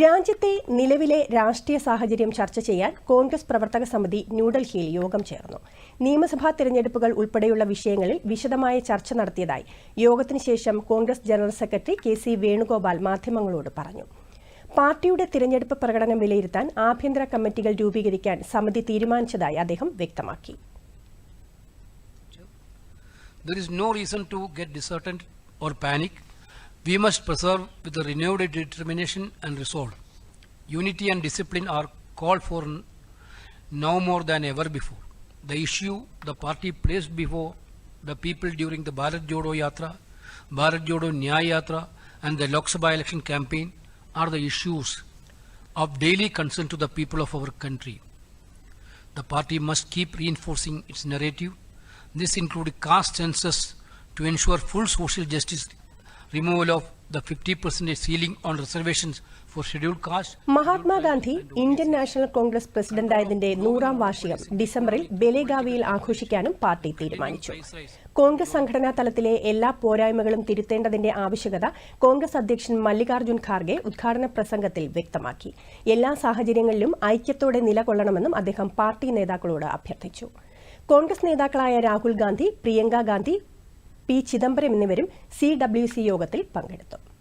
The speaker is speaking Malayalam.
രാജ്യത്തെ നിലവിലെ രാഷ്ട്രീയ സാഹചര്യം ചർച്ച ചെയ്യാൻ കോൺഗ്രസ് പ്രവർത്തക സമിതി ന്യൂഡൽഹിയിൽ യോഗം ചേർന്നു. നിയമസഭാ തെരഞ്ഞെടുപ്പുകൾ ഉൾപ്പെടെയുള്ള വിഷയങ്ങളിൽ വിശദമായ ചർച്ച നടത്തിയതായി യോഗത്തിനുശേഷം Congress general secretary K C Venugopal മാധ്യമങ്ങളോട് പറഞ്ഞു. പാർട്ടിയുടെ തിരഞ്ഞെടുപ്പ് പ്രകടനം വിലയിരുത്താൻ ആഭ്യന്തര കമ്മിറ്റികൾ രൂപീകരിക്കാൻ സമിതി തീരുമാനിച്ചതായി അദ്ദേഹം വ്യക്തമാക്കി. There is no reason to get disheartened or panic. We must preserve with a renewed determination and resolve. Unity and discipline are called for now more than ever before. The issue the party placed before the people during the Bharat Jodo Yatra, Bharat Jodo Nyaya Yatra, and the Lok Sabha election campaign are the issues of daily concern to the people of our country. The party must keep reinforcing its narrative. This includes caste census to ensure full social justice, removal of the 50% ceiling on reservations for schedule caste Mahatma Gandhi Indian National Congress പ്രസിഡന്റായതിന്റെ നൂറാം വാർഷികം ഡിസംബറിൽ ബെലേഗാവിയിൽ ആഘോഷിക്കാനും പാർട്ടി തീരുമാനിച്ചു. കോൺഗ്രസ് സംഘടനാ തലത്തിലെ എല്ലാ പോരായ്മകളും തിരുത്തേണ്ടതിന്റെ ആവശ്യകത കോൺഗ്രസ് അധ്യക്ഷൻ മല്ലികാർജുൻ ഖാർഗെ ഉദ്ഘാടന പ്രസംഗത്തിൽ വ്യക്തമാക്കി. എല്ലാ സാഹചര്യങ്ങളിലും ഐക്യത്തോടെ നിലകൊള്ളണമെന്നും അദ്ദേഹം പാർട്ടി നേതാക്കളോട് അഭ്യർത്ഥിച്ചു. കോൺഗ്രസ് നേതാക്കളായ രാഹുൽ ഗാന്ധി പ്രിയങ്ക ഗാന്ധി പി ചിദംബരം എന്നിവരും സി ഡബ്ല്യു സി യോഗത്തിൽ പങ്കെടുത്തു